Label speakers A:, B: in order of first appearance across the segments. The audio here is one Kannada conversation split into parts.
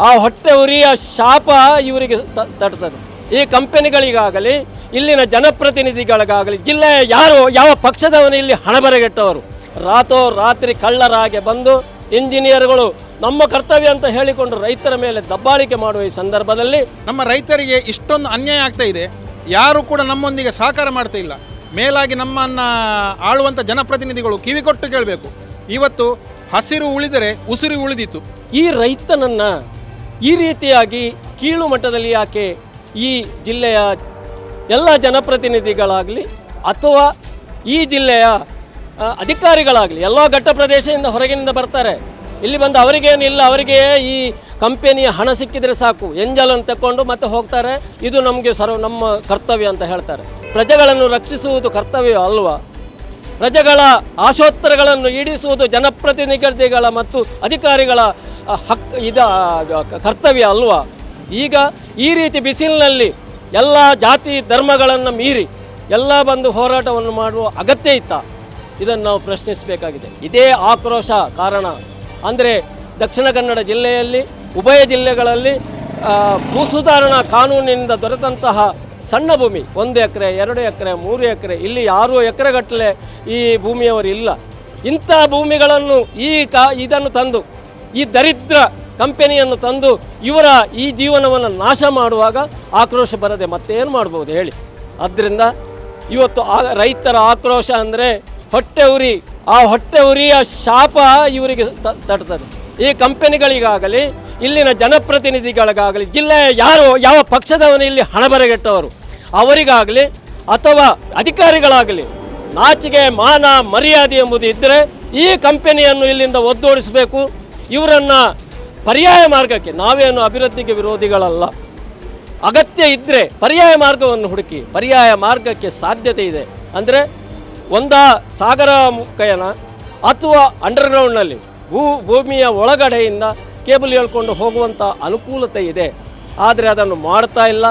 A: ಆ ಹೊಟ್ಟೆ ಉರಿಯ ಶಾಪ ಇವರಿಗೆ ತ- ತಟ್ತದೆ. ಈ ಕಂಪನಿಗಳಿಗಾಗಲಿ ಇಲ್ಲಿನ ಜನಪ್ರತಿನಿಧಿಗಳಿಗಾಗಲಿ ಜಿಲ್ಲೆಯ ಯಾರು ಯಾವ ಪಕ್ಷದವನು ಇಲ್ಲಿ ಹಣ ಬರಗೆಟ್ಟವರು ರಾತೋ ರಾತ್ರಿ ಕಳ್ಳರಾಗೆ ಬಂದು ಇಂಜಿನಿಯರ್ಗಳು ನಮ್ಮ ಕರ್ತವ್ಯ ಅಂತ ಹೇಳಿಕೊಂಡು ರೈತರ ಮೇಲೆ ದಬ್ಬಾಳಿಕೆ ಮಾಡುವ ಈ ಸಂದರ್ಭದಲ್ಲಿ
B: ನಮ್ಮ ರೈತರಿಗೆ ಇಷ್ಟೊಂದು ಅನ್ಯಾಯ ಆಗ್ತಾ ಇದೆ. ಯಾರು ಕೂಡ ನಮ್ಮೊಂದಿಗೆ ಸಹಕಾರ ಮಾಡ್ತಾ ಇಲ್ಲ. ಮೇಲಾಗಿ ನಮ್ಮನ್ನು ಆಳುವಂಥ ಜನಪ್ರತಿನಿಧಿಗಳು ಕಿವಿ ಕೊಟ್ಟು ಕೇಳಬೇಕು. ಇವತ್ತು ಹಸಿರು ಉಳಿದರೆ ಉಸಿರು ಉಳಿದಿತ್ತು.
A: ಈ ರೈತನನ್ನು ಈ ರೀತಿಯಾಗಿ ಕೀಳು ಮಟ್ಟದಲ್ಲಿ ಯಾಕೆ ಈ ಜಿಲ್ಲೆಯ ಎಲ್ಲ ಜನಪ್ರತಿನಿಧಿಗಳಾಗಲಿ ಅಥವಾ ಈ ಜಿಲ್ಲೆಯ ಅಧಿಕಾರಿಗಳಾಗಲಿ, ಎಲ್ಲ ಘಟ್ಟ ಪ್ರದೇಶದಿಂದ ಹೊರಗಿನಿಂದ ಬರ್ತಾರೆ. ಇಲ್ಲಿ ಬಂದು ಅವರಿಗೇನಿಲ್ಲ ಅವರಿಗೆ ಈ ಕಂಪೆನಿಯ ಹಣ ಸಿಕ್ಕಿದರೆ ಸಾಕು. ಎಂಜಲನ್ನು ತಕ್ಕೊಂಡು ಮತ್ತೆ ಹೋಗ್ತಾರೆ. ಇದು ನಮಗೆ ಸರ್ವ, ನಮ್ಮ ಕರ್ತವ್ಯ ಅಂತ ಹೇಳ್ತಾರೆ. ಪ್ರಜೆಗಳನ್ನು ರಕ್ಷಿಸುವುದು ಕರ್ತವ್ಯ ಅಲ್ವಾ? ಪ್ರಜೆಗಳ ಆಶೋತ್ತರಗಳನ್ನು ಈಡಿಸುವುದು ಜನಪ್ರತಿನಿಧಿಗಳ ಮತ್ತು ಅಧಿಕಾರಿಗಳ ಹಕ್ ಇದ ಕರ್ತವ್ಯ ಅಲ್ವಾ? ಈಗ ಈ ರೀತಿ ಬಿಸಿಲಿನಲ್ಲಿ ಎಲ್ಲ ಜಾತಿ ಧರ್ಮಗಳನ್ನು ಮೀರಿ ಎಲ್ಲ ಬಂದು ಹೋರಾಟವನ್ನು ಮಾಡುವ ಅಗತ್ಯ ಇತ್ತ? ಇದನ್ನು ನಾವು ಪ್ರಶ್ನಿಸಬೇಕಾಗಿದೆ. ಇದೇ ಆಕ್ರೋಶ ಕಾರಣ. ಅಂದರೆ ದಕ್ಷಿಣ ಕನ್ನಡ ಜಿಲ್ಲೆಯಲ್ಲಿ, ಉಭಯ ಜಿಲ್ಲೆಗಳಲ್ಲಿ ಭೂ ಸುಧಾರಣಾ ಕಾನೂನಿನಿಂದ ದೊರೆತಂತಹ ಸಣ್ಣ ಭೂಮಿ, ಒಂದು ಎಕರೆ, ಎರಡು ಎಕರೆ, ಮೂರು ಎಕರೆ, ಇಲ್ಲಿ ಆರು ಎಕರೆಗಟ್ಟಲೆ ಈ ಭೂಮಿಯವರು ಇಲ್ಲ. ಇಂಥ ಭೂಮಿಗಳನ್ನು ಈ ಕಾ, ಇದನ್ನು ತಂದು ಈ ದರಿದ್ರ ಕಂಪೆನಿಯನ್ನು ತಂದು ಇವರ ಈ ಜೀವನವನ್ನು ನಾಶ ಮಾಡುವಾಗ ಆಕ್ರೋಶ ಬರದೆ ಮತ್ತೇನು ಮಾಡ್ಬೋದು ಹೇಳಿ. ಆದ್ದರಿಂದ ಇವತ್ತು ಆ ರೈತರ ಆಕ್ರೋಶ ಅಂದರೆ ಹೊಟ್ಟೆ ಉರಿ, ಆ ಹೊಟ್ಟೆ ಉರಿಯ ಶಾಪ ಇವರಿಗೆ ತಟ್ತದೆ. ಈ ಕಂಪನಿಗಳಿಗಾಗಲಿ, ಇಲ್ಲಿನ ಜನಪ್ರತಿನಿಧಿಗಳಿಗಾಗಲಿ, ಜಿಲ್ಲೆಯ ಯಾರು, ಯಾವ ಪಕ್ಷದವನು ಇಲ್ಲಿ ಹಣ ಬರಗೆಟ್ಟವರು ಅವರಿಗಾಗಲಿ ಅಥವಾ ಅಧಿಕಾರಿಗಳಾಗಲಿ ನಾಚಿಗೆ ಮಾನ, ಮರ್ಯಾದೆ ಎಂಬುದು ಇದ್ದರೆ ಈ ಕಂಪೆನಿಯನ್ನು ಇಲ್ಲಿಂದ ಒದ್ದೋಡಿಸಬೇಕು. ಇವರನ್ನು ಪರ್ಯಾಯ ಮಾರ್ಗಕ್ಕೆ ನಾವೇನು ಅಭಿವೃದ್ಧಿಗೆ ವಿರೋಧಿಗಳಲ್ಲ. ಅಗತ್ಯ ಇದ್ದರೆ ಪರ್ಯಾಯ ಮಾರ್ಗವನ್ನು ಹುಡುಕಿ, ಪರ್ಯಾಯ ಮಾರ್ಗಕ್ಕೆ ಸಾಧ್ಯತೆ ಇದೆ. ಅಂದರೆ ಒಂದ ಸಾಗರ ಮುಖಯನ ಅಥವಾ ಅಂಡರ್ಗ್ರೌಂಡ್ನಲ್ಲಿ ಭೂ, ಭೂಮಿಯ ಒಳಗಡೆಯಿಂದ ಕೇಬಲ್ ಹೇಳ್ಕೊಂಡು ಹೋಗುವಂಥ ಅನುಕೂಲತೆ ಇದೆ. ಆದರೆ ಅದನ್ನು ಮಾಡ್ತಾ ಇಲ್ಲ.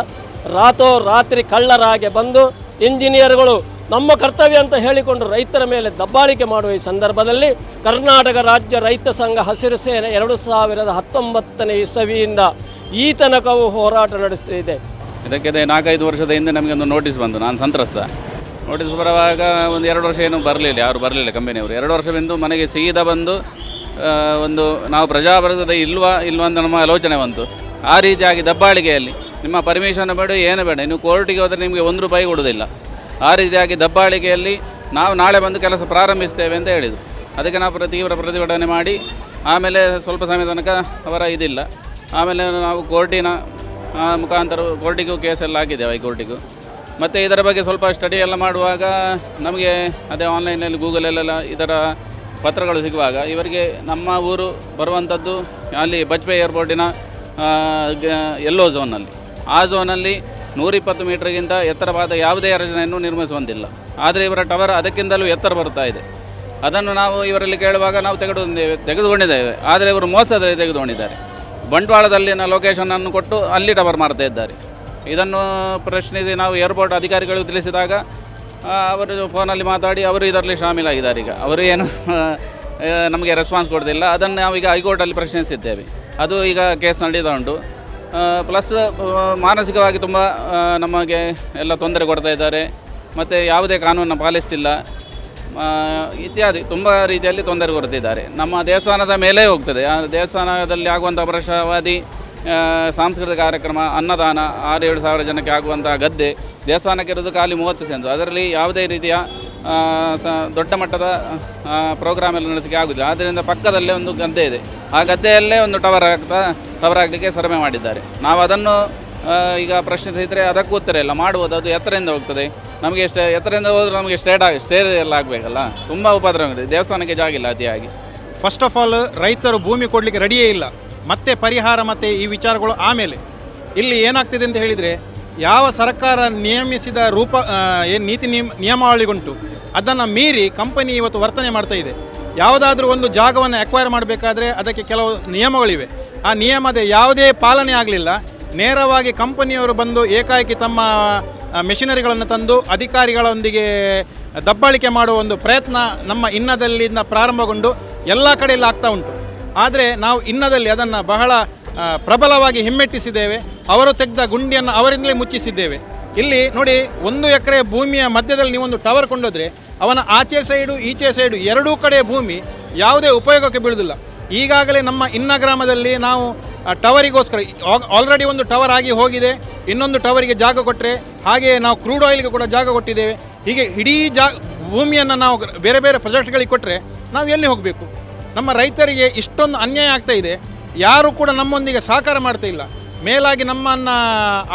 A: ರಾತೋ ರಾತ್ರಿ ಕಳ್ಳರಾಗೆ ಬಂದು ಇಂಜಿನಿಯರ್ಗಳು ನಮ್ಮ ಕರ್ತವ್ಯ ಅಂತ ಹೇಳಿಕೊಂಡು ರೈತರ ಮೇಲೆ ದಬ್ಬಾಳಿಕೆ ಮಾಡುವ ಈ ಸಂದರ್ಭದಲ್ಲಿ ಕರ್ನಾಟಕ ರಾಜ್ಯ ರೈತ ಸಂಘ ಹಸಿರು ಸೇನೆ ಎರಡು ಸಾವಿರದ ಹತ್ತೊಂಬತ್ತನೇ ಇಸವಿಯಿಂದ ಈ ತನಕವೂ ಹೋರಾಟ ನಡೆಸ್ತಿದೆ.
C: ಇದಕ್ಕೆ ನಾಲ್ಕೈದು ವರ್ಷದ ಹಿಂದೆ ನಮಗೆ ಒಂದು ನೋಟಿಸ್ ಬಂತು, ನಾನು ಸಂತ್ರಸ್ತ. ನೋಟಿಸ್ ಬರುವಾಗ ಒಂದು ಎರಡು ವರ್ಷ ಏನು ಬರಲಿಲ್ಲ, ಯಾರು ಬರಲಿಲ್ಲ ಕಂಪನಿಯವರು. ಎರಡು ವರ್ಷ ಮನೆಗೆ ಸೀದಾ ಬಂದು ಒಂದು ನಾವು ಪ್ರಜಾಪ್ರಭುತ್ವದ ಇಲ್ವಾ ಇಲ್ವಾ ಅಂತ ನಮ್ಮ ಆಲೋಚನೆ ಬಂತು. ಆ ರೀತಿಯಾಗಿ ದಬ್ಬಾಳಿಕೆಯಲ್ಲಿ ನಿಮ್ಮ ಪರ್ಮಿಷನ್ ಬೇಡ, ಏನು ಬೇಡ ನೀವು ಕೋರ್ಟಿಗೆ ಹೋದರೆ ನಿಮಗೆ ಒಂದು ರೂಪಾಯಿ ಕೊಡೋದಿಲ್ಲ ಆ ರೀತಿಯಾಗಿ ದಬ್ಬಾಳಿಕೆಯಲ್ಲಿ ನಾವು ನಾಳೆ ಬಂದು ಕೆಲಸ ಪ್ರಾರಂಭಿಸ್ತೇವೆ ಅಂತ ಹೇಳಿದರು. ಅದಕ್ಕೆ ನಾವು ತೀವ್ರ ಪ್ರತಿಭಟನೆ ಮಾಡಿ, ಆಮೇಲೆ ಸ್ವಲ್ಪ ಸಮಯ ತನಕ ಅವರ ಇದಿಲ್ಲ. ಆಮೇಲೆ ನಾವು ಕೋರ್ಟಿನ ಮುಖಾಂತರ ಕೋರ್ಟಿಗೂ ಕೇಸೆಲ್ಲ ಹಾಕಿದ್ದೇವೆ ಹೈಕೋರ್ಟಿಗೂ. ಮತ್ತು ಇದರ ಬಗ್ಗೆ ಸ್ವಲ್ಪ ಸ್ಟಡಿ ಎಲ್ಲ ಮಾಡುವಾಗ ನಮಗೆ ಅದೇ ಆನ್ಲೈನಲ್ಲಿ ಗೂಗಲಲ್ಲೆಲ್ಲ ಇದರ ಪತ್ರಗಳು ಸಿಗುವಾಗ ಇವರಿಗೆ ನಮ್ಮ ಊರು ಬರುವಂಥದ್ದು ಅಲ್ಲಿ ಬಜ್ಪೆ ಏರ್ಪೋರ್ಟಿನ ಎಲ್ಲೋ ಝೋನಲ್ಲಿ ಆ ಝೋನಲ್ಲಿ ನೂರಿಪ್ಪತ್ತು ಮೀಟರ್ಗಿಂತ ಎತ್ತರವಾದ ಯಾವುದೇ ರಚನೆಯನ್ನು ನಿರ್ಮಿಸುವಂತಿಲ್ಲ. ಆದರೆ ಇವರ ಟವರ್ ಅದಕ್ಕಿಂತಲೂ ಎತ್ತರ ಬರ್ತಾ ಇದೆ. ಅದನ್ನು ನಾವು ಇವರಲ್ಲಿ ಕೇಳುವಾಗ ನಾವು ತೆಗೆದುಕೊಂಡಿದ್ದೇವೆ ತೆಗೆದುಕೊಂಡಿದ್ದೇವೆ. ಆದರೆ ಇವರು ಮೋಸದಲ್ಲಿ ತೆಗೆದುಕೊಂಡಿದ್ದಾರೆ. ಬಂಟ್ವಾಳದಲ್ಲಿನ ಲೊಕೇಶನನ್ನು ಕೊಟ್ಟು ಅಲ್ಲಿ ಟವರ್ ಮಾಡ್ತಾ ಇದ್ದಾರೆ. ಇದನ್ನು ಪ್ರಶ್ನಿಸಿ ನಾವು ಏರ್ಪೋರ್ಟ್ ಅಧಿಕಾರಿಗಳು ತಿಳಿಸಿದಾಗ ಅವರು ಫೋನಲ್ಲಿ ಮಾತಾಡಿ ಅವರು ಇದರಲ್ಲಿ ಶಾಮೀಲಾಗಿದ್ದಾರೆ ಈಗ. ಅವರು ಏನು ನಮಗೆ ರೆಸ್ಪಾನ್ಸ್ ಕೊಡೋದಿಲ್ಲ. ಅದನ್ನು ನಾವೀಗ ಹೈಕೋರ್ಟಲ್ಲಿ ಪ್ರಶ್ನಿಸಿದ್ದೇವೆ. ಅದು ಈಗ ಕೇಸ್ ನಡೀತಾ ಉಂಟು ಪ್ಲಸ್ ಮಾನಸಿಕವಾಗಿ ತುಂಬ ನಮಗೆ ಎಲ್ಲ ತೊಂದರೆ ಕೊಡ್ತಾ ಇದ್ದಾರೆ. ಮತ್ತು ಯಾವುದೇ ಕಾನೂನನ್ನು ಪಾಲಿಸ್ತಿಲ್ಲ. ಇತ್ಯಾದಿ, ತುಂಬ ರೀತಿಯಲ್ಲಿ ತೊಂದರೆ ಕೊಡ್ತಿದ್ದಾರೆ. ನಮ್ಮ ದೇವಸ್ಥಾನದ ಮೇಲೆ ಹೋಗ್ತದೆ. ಆ ದೇವಸ್ಥಾನದಲ್ಲಿ ಆಗುವಂಥ ಪ್ರಶಾವಾದಿ ಸಾಂಸ್ಕೃತಿಕ ಕಾರ್ಯಕ್ರಮ, ಅನ್ನದಾನ, ಆರು ಏಳು ಸಾವಿರ ಜನಕ್ಕೆ ಆಗುವಂಥ ಗದ್ದೆ, ದೇವಸ್ಥಾನಕ್ಕೆ ಇರೋದು ಖಾಲಿ ಮೂವತ್ತು ಸೆಂಟು ಅದರಲ್ಲಿ ಯಾವುದೇ ರೀತಿಯ ಸ, ದೊಡ್ಡ ಮಟ್ಟದ ಪ್ರೋಗ್ರಾಮ್ ಎಲ್ಲ ನಡೆಸಲಿಕ್ಕೆ ಆಗುದಿಲ್ಲ. ಆದ್ದರಿಂದ ಪಕ್ಕದಲ್ಲೇ ಒಂದು ಗದ್ದೆ ಇದೆ. ಆ ಗದ್ದೆಯಲ್ಲೇ ಒಂದು ಟವರ್ ಆಗ್ತಾ ಟವರ್ ಆಗಲಿಕ್ಕೆ ಸರ್ವೆ ಮಾಡಿದ್ದಾರೆ. ನಾವು ಅದನ್ನು ಈಗ ಪ್ರಶ್ನಿಸಿದರೆ ಅದಕ್ಕೂ ಉತ್ತರ ಇಲ್ಲ. ಮಾಡ್ಬೋದು ಅದು ಎತ್ತರಿಂದ ಹೋಗ್ತದೆ. ನಮಗೆ ಸ್ಟೇ ಎತ್ತರಿಂದ ಹೋದ್ರೆ ನಮಗೆ ಸ್ಟೇಟ್ ಆಗಿ ಸ್ಟೇ ಎಲ್ಲ ಆಗಬೇಕಲ್ಲ? ತುಂಬ ಉಪದ್ರವ ಇದೆ. ದೇವಸ್ಥಾನಕ್ಕೆ ಜಾಗಿಲ್ಲ ಅತಿಯಾಗಿ
B: ಫಸ್ಟ್ ಆಫ್ ಆಲ್ ರೈತರು ಭೂಮಿ ಕೊಡಲಿಕ್ಕೆ ರೆಡಿಯೇ ಇಲ್ಲ. ಮತ್ತೆ ಪರಿಹಾರ ಮತ್ತು ಈ ವಿಚಾರಗಳು ಆಮೇಲೆ. ಇಲ್ಲಿ ಏನಾಗ್ತಿದೆ ಅಂತ ಹೇಳಿದರೆ, ಯಾವ ಸರ್ಕಾರ ನಿಯಮಿಸಿದ ರೂಪ ಏನು ನೀತಿ ನಿಯಮ, ನಿಯಮಾವಳಿಗುಂಟು ಅದನ್ನು ಮೀರಿ ಕಂಪನಿ ಇವತ್ತು ವರ್ತನೆ ಮಾಡ್ತಾ ಇದೆ. ಯಾವುದಾದ್ರೂ ಒಂದು ಜಾಗವನ್ನು ಅಕ್ವೈರ್ ಮಾಡಬೇಕಾದ್ರೆ ಅದಕ್ಕೆ ಕೆಲವು ನಿಯಮಗಳಿವೆ. ಆ ನಿಯಮದ ಯಾವುದೇ ಪಾಲನೆ ಆಗಲಿಲ್ಲ. ನೇರವಾಗಿ ಕಂಪನಿಯವರು ಬಂದು ಏಕಾಏಕಿ ತಮ್ಮ ಮೆಷಿನರಿಗಳನ್ನು ತಂದು ಅಧಿಕಾರಿಗಳೊಂದಿಗೆ ದಬ್ಬಾಳಿಕೆ ಮಾಡುವ ಒಂದು ಪ್ರಯತ್ನ ನಮ್ಮ ಇನ್ನದಲ್ಲಿಂದ ಪ್ರಾರಂಭಗೊಂಡು ಎಲ್ಲ ಕಡೆಯಲ್ಲಿ ಆಗ್ತಾ ಉಂಟು. ಆದರೆ ನಾವು ಇನ್ನದಲ್ಲಿ ಅದನ್ನು ಬಹಳ ಪ್ರಬಲವಾಗಿ ಹಿಮ್ಮೆಟ್ಟಿಸಿದ್ದೇವೆ. ಅವರು ತೆಗೆದ ಗುಂಡಿಯನ್ನು ಅವರಿಂದಲೇ ಮುಚ್ಚಿಸಿದ್ದೇವೆ. ಇಲ್ಲಿ ನೋಡಿ ಒಂದು ಎಕರೆ ಭೂಮಿಯ ಮಧ್ಯದಲ್ಲಿ ನೀವೊಂದು ಟವರ್ ಕೊಂಡೋದ್ರೆ ಅವನ ಆಚೆ ಸೈಡು ಈಚೆ ಸೈಡು ಎರಡೂ ಕಡೆ ಭೂಮಿ ಯಾವುದೇ ಉಪಯೋಗಕ್ಕೆ ಬೀಳುವುದಿಲ್ಲ ಈಗಾಗಲೇ ನಮ್ಮ ಇನ್ನ ಗ್ರಾಮದಲ್ಲಿ ನಾವು ಟವರಿಗೋಸ್ಕರ ಆಲ್ರೆಡಿ ಒಂದು ಟವರ್ ಆಗಿ ಹೋಗಿದೆ. ಇನ್ನೊಂದು ಟವರಿಗೆ ಜಾಗ ಕೊಟ್ಟರೆ ಹಾಗೆಯೇ ನಾವು ಕ್ರೂಡ್ ಆಯಿಲ್ಗೆ ಕೂಡ ಜಾಗ ಕೊಟ್ಟಿದ್ದೇವೆ. ಹೀಗೆ ಇಡೀ ಜಾ, ಭೂಮಿಯನ್ನು ನಾವು ಬೇರೆ ಬೇರೆ ಪ್ರಾಜೆಕ್ಟ್ಗಳಿಗೆ ಕೊಟ್ಟರೆ ನಾವು ಎಲ್ಲಿ ಹೋಗಬೇಕು? ನಮ್ಮ ರೈತರಿಗೆ ಇಷ್ಟೊಂದು ಅನ್ಯಾಯ ಆಗ್ತಾ ಇದೆ. ಯಾರು ಕೂಡ ನಮ್ಮೊಂದಿಗೆ ಸಹಕಾರ ಮಾಡ್ತಾ ಇಲ್ಲ. ಮೇಲಾಗಿ ನಮ್ಮನ್ನು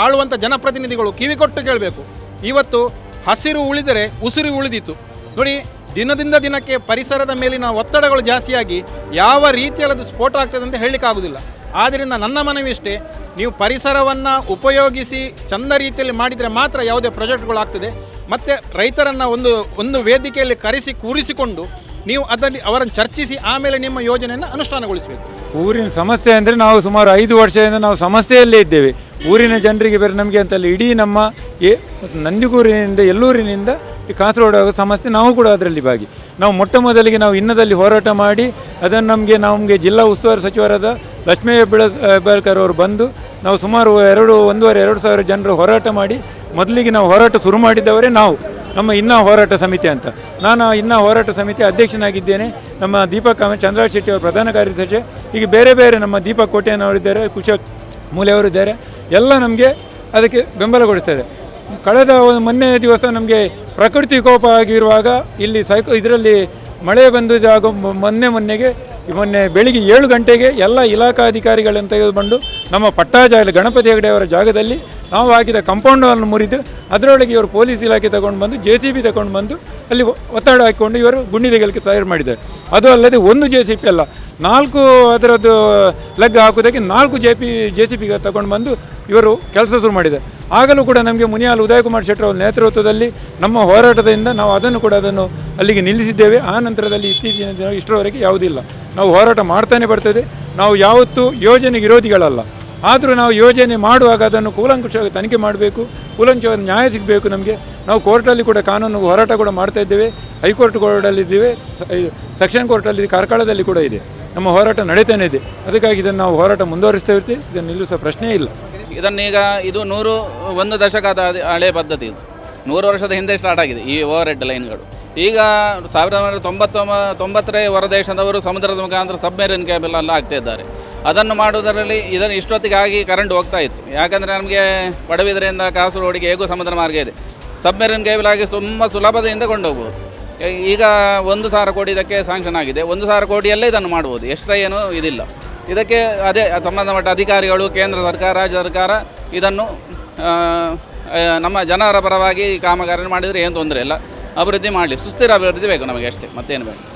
B: ಆಳುವಂಥ ಜನಪ್ರತಿನಿಧಿಗಳು ಕಿವಿ ಕೊಟ್ಟು ಕೇಳಬೇಕು. ಇವತ್ತು ಹಸಿರು ಉಳಿದರೆ ಉಸಿರು ಉಳಿದಿತ್ತು. ನೋಡಿ, ದಿನದಿಂದ ದಿನಕ್ಕೆ ಪರಿಸರದ ಮೇಲಿನ ಒತ್ತಡಗಳು ಜಾಸ್ತಿಯಾಗಿ ಯಾವ ರೀತಿಯಲ್ಲದು ಸ್ಫೋಟ ಆಗ್ತದೆ ಅಂತ ಹೇಳಲಿಕ್ಕಾಗೋದಿಲ್ಲ ಆದ್ದರಿಂದ ನನ್ನ ಮನವಿ ಇಷ್ಟೇ, ನೀವು ಪರಿಸರವನ್ನು ಉಪಯೋಗಿಸಿ ಚಂದ ರೀತಿಯಲ್ಲಿ ಮಾಡಿದರೆ ಮಾತ್ರ ಯಾವುದೇ ಪ್ರಾಜೆಕ್ಟ್ಗಳು ಆಗ್ತದೆ. ಮತ್ತು ರೈತರನ್ನು ಒಂದು ಒಂದು ವೇದಿಕೆಯಲ್ಲಿ ಕರೆಸಿ ಕೂರಿಸಿಕೊಂಡು ನೀವು ಅದರಲ್ಲಿ ಅವರನ್ನು ಚರ್ಚಿಸಿ ಆಮೇಲೆ ನಿಮ್ಮ ಯೋಜನೆಯನ್ನು ಅನುಷ್ಠಾನಗೊಳಿಸಬೇಕು.
D: ಊರಿನ ಸಮಸ್ಯೆ ಅಂದರೆ ನಾವು ಸುಮಾರು ಐದು ವರ್ಷದಿಂದ ನಾವು ಸಮಸ್ಯೆಯಲ್ಲೇ ಇದ್ದೇವೆ. ಊರಿನ ಜನರಿಗೆ ಬೇರೆ ನಮಗೆ ಅಂತಲ್ಲ ಇಡೀ ನಮ್ಮ ಏ ನಂದಿಗೂರಿನಿಂದ, ಎಲ್ಲೂರಿನಿಂದ ಈ ಕಾಸರಗೋಡು ಆಗೋ ಸಮಸ್ಯೆ ನಾವು ಕೂಡ ಅದರಲ್ಲಿ ಭಾಗಿ. ನಾವು ಮೊಟ್ಟ ಮೊದಲಿಗೆ ನಾವು ಇನ್ನದಲ್ಲಿ ಹೋರಾಟ ಮಾಡಿ, ಅದನ್ನು ನಮಗೆ ನಮಗೆ ಜಿಲ್ಲಾ ಉಸ್ತುವಾರಿ ಸಚಿವರಾದ ಲಕ್ಷ್ಮೀ ಬೆಳ ಹೆಬ್ಬಾಳ್ಕರ್ ಅವರು ಬಂದು, ನಾವು ಸುಮಾರು ಎರಡು, ಒಂದೂವರೆ, ಎರಡು ಸಾವಿರ ಜನರು ಹೋರಾಟ ಮಾಡಿ, ಮೊದಲಿಗೆ ನಾವು ಹೋರಾಟ ಶುರು ಮಾಡಿದ್ದವರೇ ನಾವು. ನಮ್ಮ ಇನ್ನ ಹೋರಾಟ ಸಮಿತಿ ಅಂತ. ನಾನು ಇನ್ನ ಹೋರಾಟ ಸಮಿತಿ ಅಧ್ಯಕ್ಷನಾಗಿದ್ದೇನೆ. ನಮ್ಮ ದೀಪಕ್ ಚಂದ್ರರಾಜ್ ಶೆಟ್ಟಿ ಅವರು ಪ್ರಧಾನ ಕಾರ್ಯದರ್ಶಿ. ಈಗ ಬೇರೆ ಬೇರೆ ನಮ್ಮ ದೀಪಕ್ ಕೋಟೆಯನ್ನವರಿದ್ದಾರೆ ಕುಶ ಮೂಲೆಯವರಿದ್ದಾರೆ ಎಲ್ಲ ನಮಗೆ ಅದಕ್ಕೆ ಬೆಂಬಲ ಕೊಡಿಸ್ತಾರೆ ಕಳೆದ ಒಂದು ಮೊನ್ನೆ ದಿವಸ ನಮಗೆ ಪ್ರಕೃತಿ ಕೋಪ ಆಗಿರುವಾಗ ಇಲ್ಲಿ ಸೈಕೋ ಇದರಲ್ಲಿ ಮಳೆ ಬಂದಿದ್ದಾಗ ಮೊನ್ನೆ ಮೊನ್ನೆಗೆ ಮೊನ್ನೆ ಬೆಳಿಗ್ಗೆ ಏಳು ಗಂಟೆಗೆ ಎಲ್ಲ ಇಲಾಖಾಧಿಕಾರಿಗಳನ್ನು ತೆಗೆದುಕೊಂಡು ನಮ್ಮ ಪಟ್ಟಾಜಾಲ ಗಣಪತಿ ಹೆಗಡೆಯವರ ಜಾಗದಲ್ಲಿ ನಾವು ಹಾಕಿದ ಕಾಂಪೌಂಡನ್ನು ಮುರಿದು ಅದರೊಳಗೆ ಇವರು ಪೊಲೀಸ್ ಇಲಾಖೆ ತಗೊಂಡು ಬಂದು ಜೆ ಸಿ ಬಿ ತಗೊಂಡು ಬಂದು ಅಲ್ಲಿ ಒತ್ತಡ ಹಾಕಿಕೊಂಡು ಇವರು ಗುಂಡಿ ತೆಗೆಯಲಿಕ್ಕೆ ತಯಾರು ಮಾಡಿದ್ದಾರೆ. ಅದು ಅಲ್ಲದೆ ಒಂದು ಜೆ ಸಿ ಪಿ ಅಲ್ಲ, ನಾಲ್ಕು ಅದರದ್ದು ಲಗ್ಗ ಹಾಕೋದಕ್ಕೆ ನಾಲ್ಕು ಜೆ ಪಿ, ಜೆ ಸಿ ಪಿಗೆ ತಗೊಂಡು ಬಂದು ಇವರು ಕೆಲಸ ಶುರು ಮಾಡಿದ್ದಾರೆ. ಆಗಲೂ ಕೂಡ ನಮಗೆ ಮುನಿಯಾಲ್ ಉದಯಕುಮಾರ್ ಶೆಟ್ಟರ್ ಅವರ ನೇತೃತ್ವದಲ್ಲಿ ನಮ್ಮ ಹೋರಾಟದಿಂದ ನಾವು ಅದನ್ನು ಕೂಡ ಅದನ್ನು ಅಲ್ಲಿಗೆ ನಿಲ್ಲಿಸಿದ್ದೇವೆ. ಆ ನಂತರದಲ್ಲಿ ಇತ್ತೀಚಿನ ದಿನ ಇಷ್ಟರವರೆಗೆ ಯಾವುದಿಲ್ಲ. ನಾವು ಹೋರಾಟ ಮಾಡ್ತಾನೆ ಬರ್ತದೆ. ನಾವು ಯಾವತ್ತೂ ಯೋಜನೆ ವಿರೋಧಿಗಳಲ್ಲ. ಆದರೂ ನಾವು ಯೋಜನೆ ಮಾಡುವಾಗ ಅದನ್ನು ಕೂಲಂಕುಷವಾಗಿ ತನಿಖೆ ಮಾಡಬೇಕು. ಕೂಲಂಕುಷವಾಗಿ ನ್ಯಾಯ ಸಿಗಬೇಕು ನಮಗೆ. ನಾವು ಕೋರ್ಟಲ್ಲಿ ಕೂಡ ಕಾನೂನು ಹೋರಾಟ ಕೂಡ ಮಾಡ್ತಾ ಇದ್ದೇವೆ. ಹೈಕೋರ್ಟ್ ಕೋರ್ಟಲ್ಲಿದ್ದೇವೆ. ಸೆಕ್ಷನ್ ಕೋರ್ಟಲ್ಲಿ ಕಾರ್ಕಳದಲ್ಲಿ ಕೂಡ ಇದೆ. ನಮ್ಮ ಹೋರಾಟ ನಡೀತಾನೆ ಇದೆ. ಅದಕ್ಕಾಗಿ ಇದನ್ನು ನಾವು ಹೋರಾಟ ಮುಂದುವರಿಸ್ತಾ ಇರ್ತೀವಿ. ಇದನ್ನು ನಿಲ್ಲಿಸೋ ಪ್ರಶ್ನೆ ಇಲ್ಲ.
C: ಇದನ್ನೀಗ ಇದು ನೂರು, ಒಂದು ದಶಕದ ಹಳೆ- ಪದ್ಧತಿ ಇದು. ನೂರು ವರ್ಷದ ಹಿಂದೆ ಸ್ಟಾರ್ಟ್ ಆಗಿದೆ ಈ ಓವರ್ ಹೆಡ್ ಲೈನ್ಗಳು ಈಗ ಸಾವಿರದ ಒಂಬೈನೂರ ತೊಂಬತ್ತೊಂಬ, ತೊಂಬತ್ತರೇ ಹೊರದೇಶದವರು ಸಮುದ್ರದ ಮುಖಾಂತರ ಸಬ್ಮೆರಿನ್ ಕೇಬಲ್ ಎಲ್ಲ ಆಗ್ತಾ ಇದ್ದಾರೆ. ಅದನ್ನು ಮಾಡುವುದರಲ್ಲಿ ಇದನ್ನು ಇಷ್ಟೊತ್ತಿಗೆ ಆಗಿ ಕರೆಂಟ್ ಹೋಗ್ತಾ ಇತ್ತು. ಯಾಕಂದರೆ ನಮಗೆ ಪಡಬಿದ್ರೆಯಿಂದ ಕಾಸರಗೋಡಿಗೆ ಹೇಗೂ ಸಮುದ್ರ ಮಾರ್ಗ ಇದೆ. ಸಬ್ಮೆರಿನ್ ಕೇಬಲ್ ಆಗಿ ತುಂಬ ಸುಲಭದಿಂದ ಕೊಂಡೋಗ್ಬೋದು. ಈಗ ಒಂದು ಸಾವಿರ ಕೋಟಿ ಇದಕ್ಕೆ ಸ್ಯಾಂಕ್ಷನ್ ಆಗಿದೆ. ಒಂದು ಸಾವಿರ ಕೋಟಿಯಲ್ಲೇ ಇದನ್ನು ಮಾಡ್ಬೋದು. ಎಕ್ಸ್ಟ್ರಾ ಏನೂ ಇದಿಲ್ಲ. ಇದಕ್ಕೆ ಅದೇ ಸಂಬಂಧಪಟ್ಟ ಅಧಿಕಾರಿಗಳು, ಕೇಂದ್ರ ಸರ್ಕಾರ, ರಾಜ್ಯ ಸರ್ಕಾರ ಇದನ್ನು ನಮ್ಮ ಜನರ ಪರವಾಗಿ ಈ ಕಾಮಗಾರಿ ಮಾಡಿದರೆ ಏನು ತೊಂದರೆ ಇಲ್ಲ. ಅಭಿವೃದ್ಧಿ ಮಾಡಲಿ. ಸುಸ್ಥಿರ ಅಭಿವೃದ್ಧಿ ಬೇಕು ನಮಗೆ ಅಷ್ಟೇ, ಮತ್ತೇನು ಬೇಕು